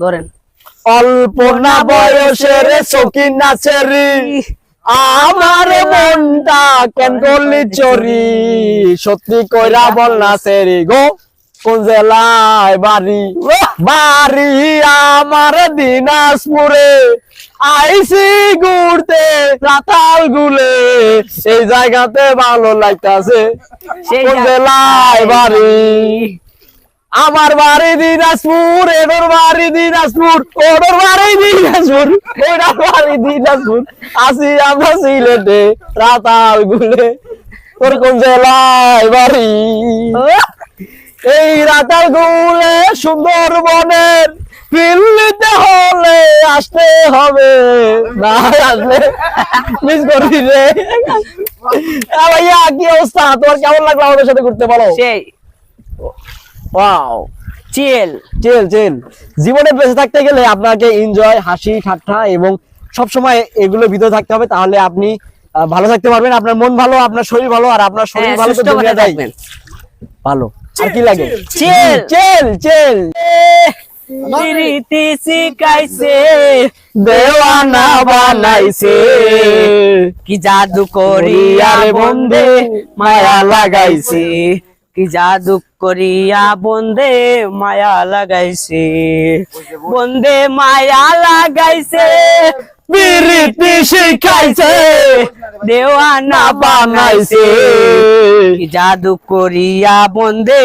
ধরেন। অল্প না বয়সের সকিন নাচেরি আমার মনটা কেন করলি চরি সত্যি কইরা বল না সেরি গো। কোন জেলায় বাড়ি? বাড়ি আমার দিনাজপুরে। আইসি ঘুরতে রাতাল গুলে। এই জায়গাতে ভালো লাগতাছে। কোন জেলায় বাড়ি? আমার বাড়ি দিনাজপুর এনোর বাড়ি দিনাজপুর ওনোর বাড়ি দিনাজপুর ওনার বাড়ি দিনাজপুর। আসি আমরা সিলেটে, রাতাল গুলে তোর কোন জেলায় বাড়ি? এই রাতাল গুলে সুন্দরবনের দিল্লিতে হলে আসতে হবে। না আসলে মিস করি রে। ভাইয়া, কি অবস্থা? তোমার কেমন লাগল আমাদের সাথে ঘুরতে বলো? সেই। ওয়াও চিল চেল চেল জীবনে বেঁচে থাকতে গেলে আপনাকে এনজয় হাসি ঠাট্টা এবং সব সময় এগুলো ভিতরে থাকতে হবে। তাহলে আপনি ভালো থাকতে পারবেন। আপনার মন ভালো আপনার শরীর ভালো আর আপনার শরীর হ্যাঁ, ভালো তো দুনিয়া যায় ভালো। আর কি লাগে? চিল। চেল চেল প্রীতি শিখাইছে দেওয়ানা বানাইছে। কি জাদু করিয়ারে বন্দে বন্দে মায়া লাগাইছে। কি জাদু করিয়া বন্দে মায়া লাগাইছে? বন্দে মায়া লাগাইছে শিখাইছে, দেওয়ানা বানাইছে। জাদু করিয়া বন্দে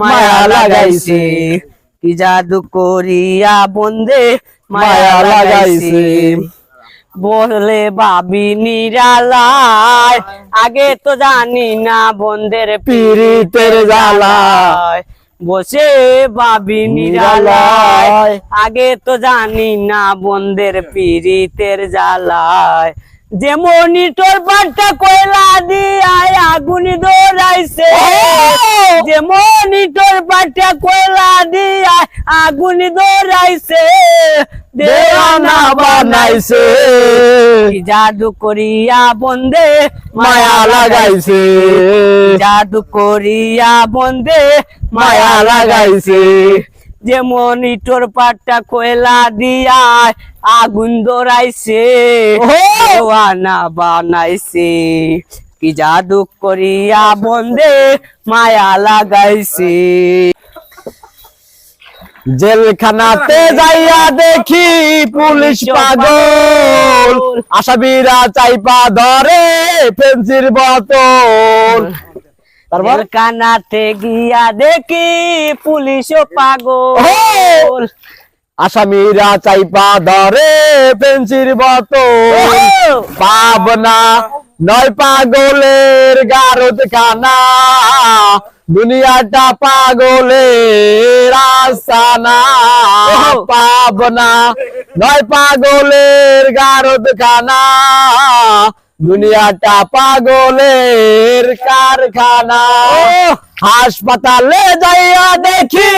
মায়া লাগাইছে, কি জাদু করিয়া বন্দে মায়া লাগাইছে। বলে বাবি নিরালায় আগে তো জানি না বন্ধের পিরিতের জ্বালা বসে বাবি নিরালায় আগে তো জানি না বন্ধের পিরিতের জ্বালায়। যেমন ইটোর পাটটা কয়লা দিয়ায় আগুন দৌড়াইছে যেমন ইটোর পাটটা কয়লা দিয়ায় আগুন দৌড়াইছে দেওয়ানা বানাইছে। জাদু করিয়া বন্দে মায়া লাগাইছে। জাদু করিয়া বন্দে মায়া লাগাইছে। যেমন ইটোর পাটটা কয়লা দিয়া আগুন দৌড়াইছে! দেওয়ানা বানাইছে। কি জাদু করিয়া বন্দে মায়া লাগাইছে। জেলখানাতে যাইয়া দেখি পুলিশ পাগল। আসামিরা চাইপা ধরে পেন্সির বোতল। তারপর? কানাতে গিয়া দেখি পুলিশও পাগল। আসামিরা চাইপা ধরে পেন্সির বোতল। পাবনা নয় পাগলের গারদ খানা দুনিয়াটা পাগলের আসানা। পাবনা নয় পাগলের গারদ খানা দুনিয়াটা পাগলের কারখানা। হাসপাতালে যাইয়া দেখি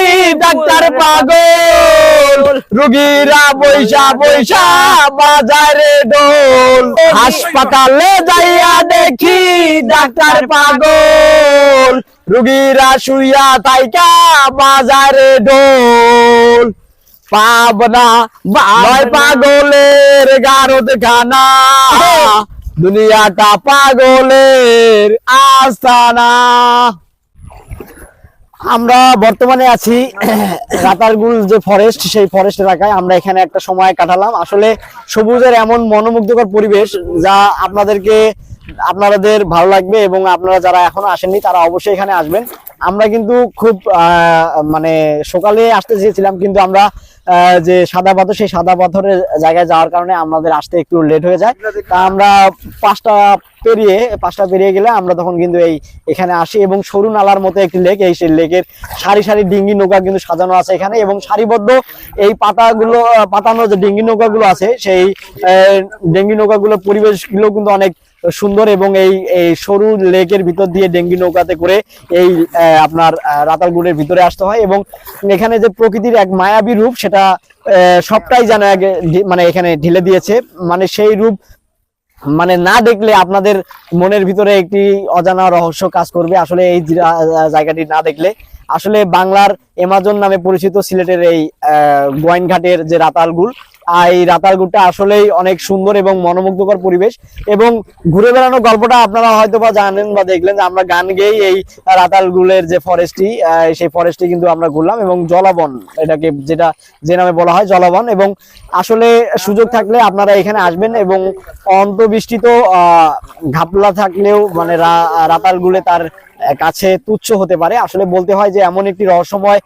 ডাক্তার পাগল। রুগীরা বৈশা বৈশা বাজারে ডোল হাসপাতালে যাইয়া দেখি ডাক্তার পাগল। রুগীরা শুইয়া তাইকা বাজারে ডোল পাবনা নয় পাগলের গারদ খানা দুনিয়াটা পাগলের আস্তানা। আমরা বর্তমানে আছি রাতারগুল যে ফরেস্ট সেই ফরেস্ট এলাকায়। আমরা এখানে একটা সময় কাটালাম। আসলে সবুজের এমন মনোমুগ্ধকর পরিবেশ যা আপনাদেরকে, আপনাদের ভালো লাগবে এবং আপনারা যারা এখনও আসেননি, তারা অবশ্যই এখানে আসবেন। আমরা কিন্তু খুব মানে সকালে আসতে চেয়েছিলাম, কিন্তু আমরা যে সাদা পাথর সেই সাদা পাথরের জায়গায় যাওয়ার কারণে আমাদের আসতে একটু লেট হয়ে যায়। তা আমরা পাঁচটা পেরিয়ে পাঁচটা পেরিয়ে গেলে আমরা তখন কিন্তু এই এখানে আসি এবং সরু নালার মতো একটি লেক এই সেই লেকের সারি সারি ডিঙ্গি নৌকা কিন্তু সাজানো আছে এখানে এবং সারিবদ্ধ এই পাতাগুলো পাতানো যে ডিঙ্গি নৌকাগুলো আছে সেই ডিঙ্গি নৌকাগুলোর পরিবেশগুলো কিন্তু অনেক সুন্দর এবং এই এই সরু লেকের ভিতর দিয়ে ডেঙ্গি নৌকাতে করে এই আপনার আহ, রাতারগুলের ভিতরে আসতে হয় এবং এখানে যে প্রকৃতির এক মায়াবী রূপ সেটা আহ, সবটাই যেন মানে এখানে ঢেলে দিয়েছে। মানে সেই রূপ মানে না দেখলে আপনাদের মনের ভিতরে একটি অজানা রহস্য কাজ করবে। আসলে এই জায়গাটি না দেখলে। আসলে বাংলার এমাজন নামে পরিচিত সিলেটের এই গোয়াইনঘাটের যে রাতালগুল এই রাতালগুলটা আসলেই অনেক সুন্দর এবং মনোমুগ্ধকর পরিবেশ। এবং ঘুরে বেড়ানো গল্পটা আপনারা হয়তো বা জানেন বা দেখলেন যে আমরা গান গেয়েই এই রাতালগুলের যে ফরেস্টটি সেই ফরেস্টটি কিন্তু আমরা ঘুরলাম এবং জলাবন এটাকে যেটা যে নামে বলা হয় জলাবন। এবং আসলে সুযোগ থাকলে আপনারা এখানে আসবেন এবং অন্তবৃষ্টি তো আহ, ঘাপলা থাকলেও মানে রাতালগুলে তার কাছে তুচ্ছ হতে পারে। আসলে বলতে হয় যে এমন একটি রহস্যময়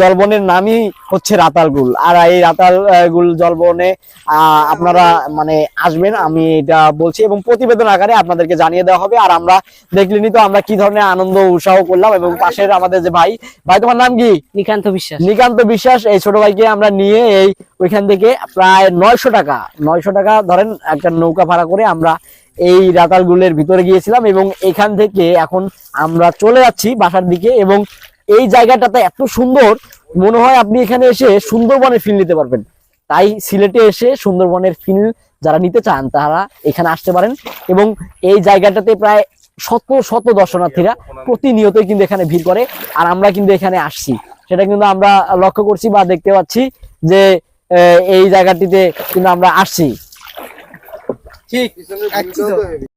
জলবনের নামই হচ্ছে রাতালগুল। আর এই রাতালগুল জলবনে আপনারা মানে আসবেন আমি এটা বলছি এবং প্রতিবেদন আকারে আপনাদেরকে জানিয়ে দেওয়া হবে। আর আমরা দেখলেনি তো আমরা কি ধরনের আনন্দ উৎসাহ করলাম এবং পাশের আমাদের যে ভাই ভাই তোমার নাম কি? নিকান্ত বিশ্বাস। নিকান্ত বিশ্বাস এই ছোট ভাইকে আমরা নিয়ে এই ওইখান থেকে প্রায় নয়শো টাকা নয়শো টাকা ধরেন একটা নৌকা ভাড়া করে আমরা এই রাতালগুলের ভিতরে গিয়েছিলাম এবং এখান থেকে এখন আমরা চলে যাচ্ছি বাসার দিকে এবং এই জায়গাটাতে এত সুন্দর, মনে হয় আপনি এখানে এসে সুন্দরবনের ফিল নিতে পারবেন। তাই সিলেটে এসে সুন্দরবনের ফিল যারা নিতে চান, তারা এখানে আসতে পারেন এবং এই জায়গাটাতে প্রায় শত শত দর্শনার্থীরা প্রতিনিয়তই কিন্তু এখানে ভিড় করে আর আমরা কিন্তু এখানে আসছি। সেটা কিন্তু আমরা লক্ষ্য করছি বা দেখতে পাচ্ছি যে এই জায়গাটিতে কিন্তু আমরা আসছি। ঠিক